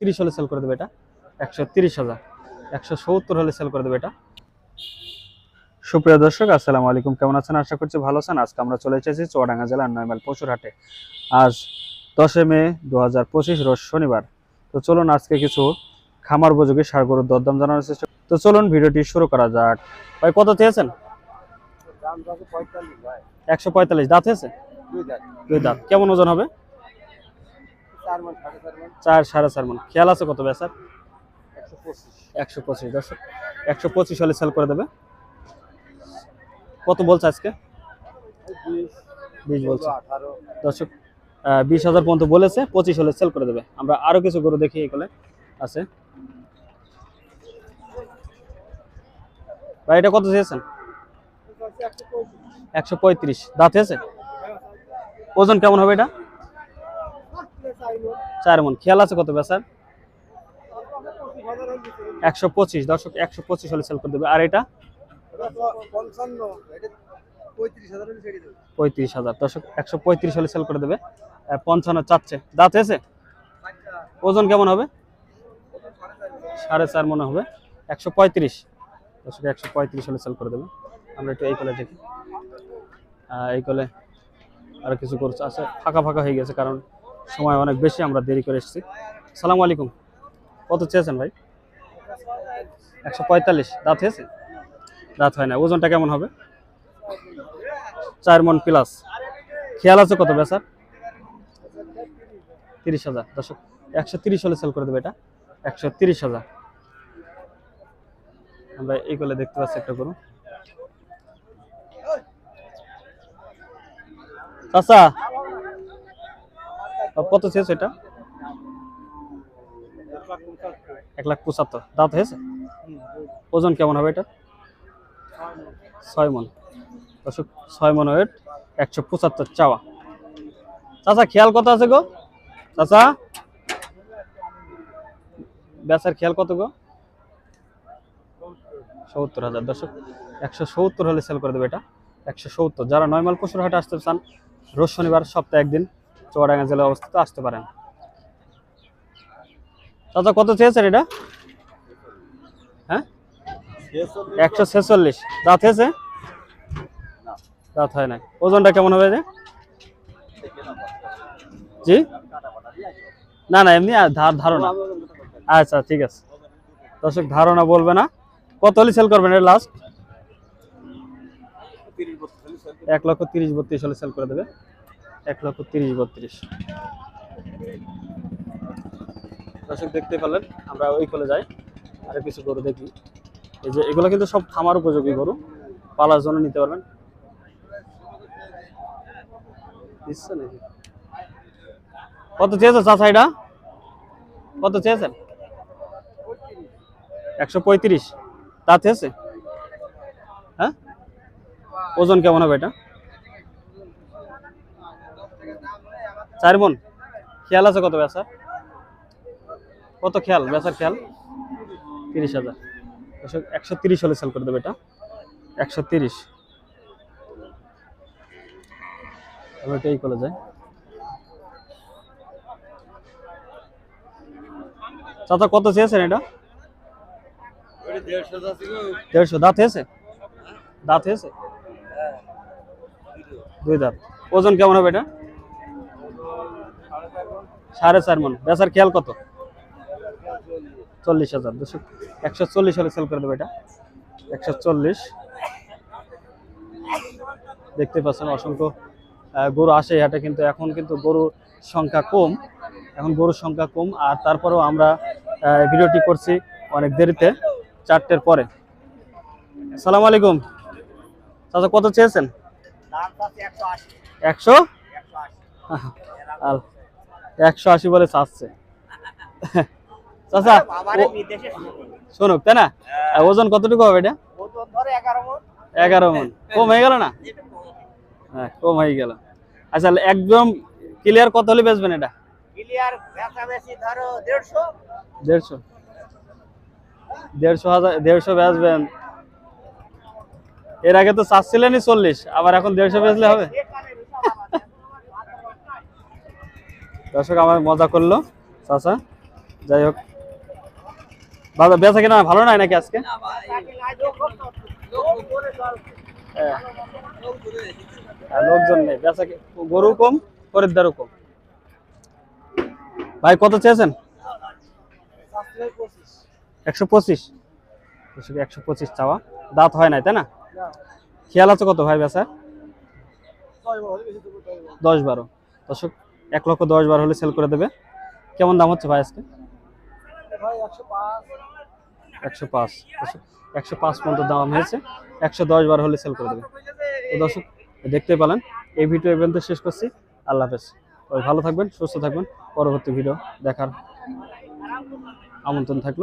তিরিশ হলে সেল করে দেবে এটা। একশো তিরিশ হাজার। একশো সত্তর হলে সেল করে দেবে এটা। সুপ্রিয় দর্শক আসসালামু আলাইকুম। কেমন আছেন? আশা করছি ভালো আছেন। আজকে আমরা চলে এসেছি চুয়াডাঙ্গা জেলার নয়মাইল পশুরহাটে। আজ দশে মে দু হাজার পঁচিশ রোজ শনিবার। তো চলুন আজকে কিছু খামার উপযোগী সার গরুর দরদাম জানানোর চেষ্টা তো চলুন ভিডিওটি শুরু করা যাক। ভাই কত চেয়েছেন? একশো পঁয়তাল্লিশ। দাঁত হয়েছে? দুই দাঁত। কেমন ওজন হবে? চার সাড়ে চার মান। খেয়াল আছে কত বেচার? একশো পঁচিশ। একশো পঁচিশ দর্শক। একশো পঁচিশ হলে সেল করে দেবে। কত বলছে আজকে? বিশ বলছে। দর্শক বিশ হাজার পর্যন্ত বলেছে পঁচিশ হলে সেল করে দেবে। আমরা আরও কিছু গরু দেখি এগুলো আছে। ভাই এটা কত চেয়েছেন? একশো পঁয়ত্রিশ। দাঁত হয়েছে? ওজন কেমন হবে এটা? চার মন। খেয়াল আছে কত বেচার একশো পঁচিশ। দর্শক, একশো পঁচিশ হলে সেল করে দেবে। আর এটা? পঁয়ত্রিশ হাজার। দর্শক, একশো পঁয়ত্রিশ হলে সেল করে দেবে। পঞ্চান্ন চাচ্ছে। দাঁত হয়েছে? ওজন কেমন হবে? সাড়ে চার মনে হবে। একশো পঁয়ত্রিশ। দর্শক, একশো পঁয়ত্রিশ হলে সেল করে দেবে। আমরা একটু এই কলে দেখি। এই কলে আর কিছু করছে। আছে ফাঁকা ফাঁকা হয়ে গেছে কারণ সময় অনেক বেশি, আমরা দেরি করে এসেছি। সালাম আলাইকুম। কত চেয়েছেন ভাই? একশো পঁয়তাল্লিশ। দাঁত হয়েছে? দাঁত হয় না। ওজনটা কেমন হবে? চার মন প্লাস খেয়াল আছে কত বেচার? তিরিশ হাজার। দর্শক, একশো তিরিশ হলে সেল করে দেবে এটা। একশো তিরিশ হাজার। আমরা এই কলে দেখতে পাচ্ছি একটা করুন চাচা কত শেষ এটা? এক লাখ পঁচাত্তর। দাঁত হয়েছে? ওজন কেমন হবে এটা? ছয় মন। ছয় মন ওয়েট, একশো পঁচাত্তর চাওয়া। চাচা, খেয়াল কত আছে গো? চাচা? বেচার খেয়াল কত গো? সত্তর হাজার। দর্শক, একশো সত্তর হলে সেল করে দেবে এটা। একশো সত্তর। যারা নয়মাল পশুর হাটে আসতে চান, রোজ শনিবার, সপ্তাহে একদিন। চুয়াডাঙ্গা জেলায় অবস্থিত আসতে পারেন। চাচা, কত চেয়েছেন এটা? হ্যাঁ? একশো ছেচল্লিশ। দাঁত হয়েছে? দাঁত হয় না ওজনটা কেমন হবে জি? না না, এমনি ধারণা। আচ্ছা ঠিক আছে। দর্শক, ধারণা বলবে না। কত হলে সেল করবেন এটা লাস্ট এক লক্ষ তিরিশ বত্রিশ হলে সেল করে দেবে। এক লক্ষ তিরিশ বত্রিশ। দর্শক দেখতে পেলেন, আমরা ওই কলে যাই আর কিছু গরু দেখি। এই যে এগুলো কিন্তু সব খামার উপযোগী গরু, পালার জন্য নিতে পারবেন? কত চেয়েছে এটা? কত চেয়েছেন? একশো পঁয়ত্রিশ। তা চেয়েছে? হ্যাঁ? ওজন কেমন হবে এটা? চার মন খেয়াল আছে কত বেচার কত খেয়াল? বেচার খেয়াল? তিরিশ হাজার। একশো তিরিশ হলে সেল করে দেবে এটা। একশো তিরিশ। এটাই করে যাই চাচা, কত চেয়েছেন এটা? দেড়শো। দাঁত হয়েছে? দাঁত হয়েছে? দুই দাঁত। ওজন কেমন হবে এটা? সাড়ে চার মন। বেচার খেয়াল কত? চল্লিশ হাজার। দুশো একশো চল্লিশ হলে সেল করে দেবে এটা। একশো চল্লিশ। দেখতে পাচ্ছেন অসংখ্য গরু আসে হাটে কিন্তু এখন কিন্তু গরুর সংখ্যা কম। এখন গরুর সংখ্যা কম আর তারপরেও আমরা ভিডিওটি করছি অনেক দেরিতে চারটের পরে। সালাম আলাইকুম। চাচা কত চেয়েছেন? একশো আল একশো আশি বলে চাচ্ছে। চাচা শোনুক তাই না? ওজন কতটুকু হবে এটা? এগারো মন। কম হয়ে গেল না? হ্যাঁ কম হয়ে গেল। আচ্ছা একদম ক্লিয়ার কত হলে বেচবেন এটা? দেড়শো। দেড়শো। দেড়শো হাজার দেড়শো বেচবেন। এর আগে তো চাচ্ছিলেনই চল্লিশ আবার এখন দেড়শো বেচলে হবে? দর্শক, আমার মজা করল। চাচা, যাই হোক। বাবা বেচা কিনা ভালো নাই নাকি আজকে? হ্যাঁ। লোকজন নেই। বেচা গরু কম, খরিদ্দারও কম। ভাই, কত চেয়েছেন? একশো পঁচিশ। একশো পঁচিশ চাওয়া। দাঁত হয় নাই, তাই না? খেয়াল আছে কত ভাই বেচা দশ বারো। দর্শক এক লক্ষ দশ বারো হলে সেল করে দেবে। কেমন দাম হচ্ছে ভাই আজকে? একশো পাঁচ। একশো পাঁচ পর্যন্ত দাম হয়েছে। একশো দশ বার হলে সেল করে দেবে। তো দর্শক দেখতে পেলেন, এই ভিডিও পর্যন্ত শেষ করছি। আল্লাহ হাফেজ। ভালো থাকবেন, সুস্থ থাকবেন। পরবর্তী ভিডিও দেখার আমন্ত্রণ থাকল।